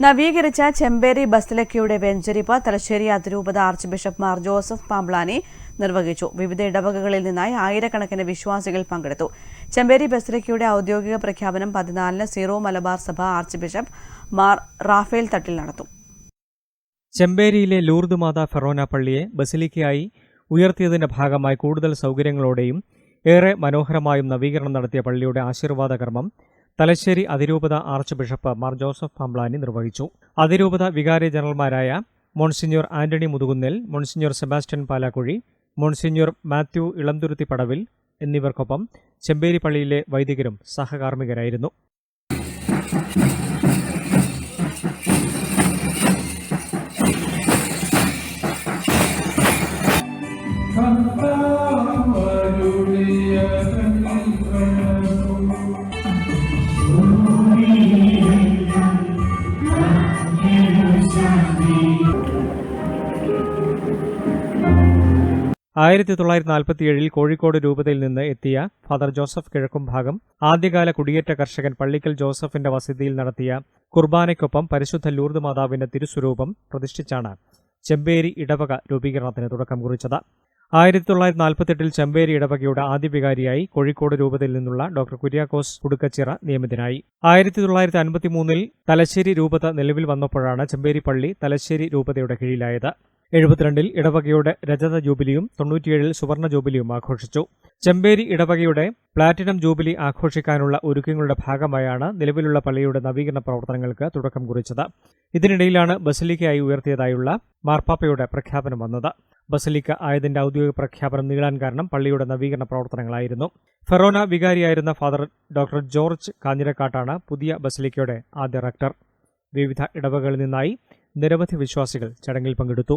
നവീകരിച്ച ചെമ്പേരി ബസ്തിലക്കയുടെ വെഞ്ചരിപ്പ് തലശ്ശേരി അതിരൂപത arch bishop Mar Joseph Pamplany നിർവഹിച്ചു. വിവിധ ഇടവകകളിൽ നിന്നായി ആയിരക്കണക്കിന് വിശ്വാസികൾ പങ്കെടുത്തു. ചെമ്പേരി ബസ്തിലക്കയുടെ ഔദ്യോഗിക പ്രഖ്യാപനം പതിനാലിന് സീറോ മലബാർ സഭ arch bishop Mar Raphael Thattil നടത്തും. ചെമ്പേരിയിലെ ലൂർദ് മാതാ ഫെറോന പള്ളിയെ ബസിലിക്കയായി ഉയർത്തിയതിന്റെ ഭാഗമായി കൂടുതൽ സൗകര്യങ്ങളോടെയും ഏറെ മനോഹരമായും നവീകരണം നടത്തിയ പള്ളിയുടെ ആശീർവാദ കർമ്മം തലശ്ശേരി അതിരൂപത arch bishop Mar Joseph Pamplany നിർവഹിച്ചു. അതിരൂപത വികാരി ജനറൽമാരായ monsignor Antony Muthukunnel monsignor Sebastian Palakuzhy monsignor Mathew Elanthuruthipadavil എന്നിവർക്കൊപ്പം ചെമ്പേരി പള്ളിയിലെ വൈദികരും സഹകാർമ്മികരായിരുന്നു. ആയിരത്തി തൊള്ളായിരത്തി നാൽപ്പത്തിയേഴിൽ കോഴിക്കോട് രൂപതയിൽ നിന്ന് എത്തിയ ഫാദർ ജോസഫ് കിഴക്കും ഭാഗം ആദ്യകാല കുടിയേറ്റ കർഷകൻ പള്ളിക്കൽ ജോസഫിന്റെ വസതിയിൽ നടത്തിയ കുർബാനയ്ക്കൊപ്പം പരിശുദ്ധ ലൂർദ് മാതാവിന്റെ തിരുസ്വരൂപം പ്രതിഷ്ഠിച്ചാണ് ചെമ്പേരി ഇടവക രൂപീകരണത്തിന് തുടക്കം കുറിച്ചത്. ആയിരത്തി തൊള്ളായിരത്തി നാൽപ്പത്തെട്ടിൽ ചെമ്പേരി ഇടവകയുടെ ആദ്യ വികാരിയായി കോഴിക്കോട് രൂപതയിൽ നിന്നുള്ള ഡോക്ടർ കുര്യാക്കോസ് കുടുക്കച്ചിറ നിയമിതനായി. ആയിരത്തി തൊള്ളായിരത്തി അൻപത്തിമൂന്നിൽ തലശ്ശേരി രൂപത നിലവിൽ വന്നപ്പോഴാണ് ചെമ്പേരി പള്ളി തലശ്ശേരി രൂപതയുടെ കീഴിലായത്. എഴുപത്തിരണ്ടിൽ ഇടവകയുടെ രജത ജൂബിലിയും തൊണ്ണൂറ്റിയേഴിൽ സുവർണ ജൂബിലിയും ആഘോഷിച്ചു. ചെമ്പേരി ഇടവകയുടെ പ്ലാറ്റിനം ജൂബിലി ആഘോഷിക്കാനുള്ള ഒരുക്കങ്ങളുടെ ഭാഗമായാണ് നിലവിലുള്ള പള്ളിയുടെ നവീകരണ പ്രവർത്തനങ്ങൾക്ക് തുടക്കം കുറിച്ചത്. ഇതിനിടയിലാണ് ബസലിക്കയായി ഉയർത്തിയതായുള്ള മാർപ്പാപ്പയുടെ പ്രഖ്യാപനം വന്നത്. ബസലിക്ക ആയതിന്റെ ഔദ്യോഗിക പ്രഖ്യാപനം നീളാൻ കാരണം പള്ളിയുടെ നവീകരണ പ്രവർത്തനങ്ങളായിരുന്നു. ഫെറോന വികാരിയായിരുന്ന ഫാദർ ഡോക്ടർ ജോർജ് കാഞ്ഞിരക്കാട്ടാണ് പുതിയ ബസലിക്കയുടെ ആദ്യ റക്ടർ. വിവിധ ഇടവകളിൽ നിന്നായി നിരവധി വിശ്വാസികൾ ചടങ്ങിൽ പങ്കെടുത്തു.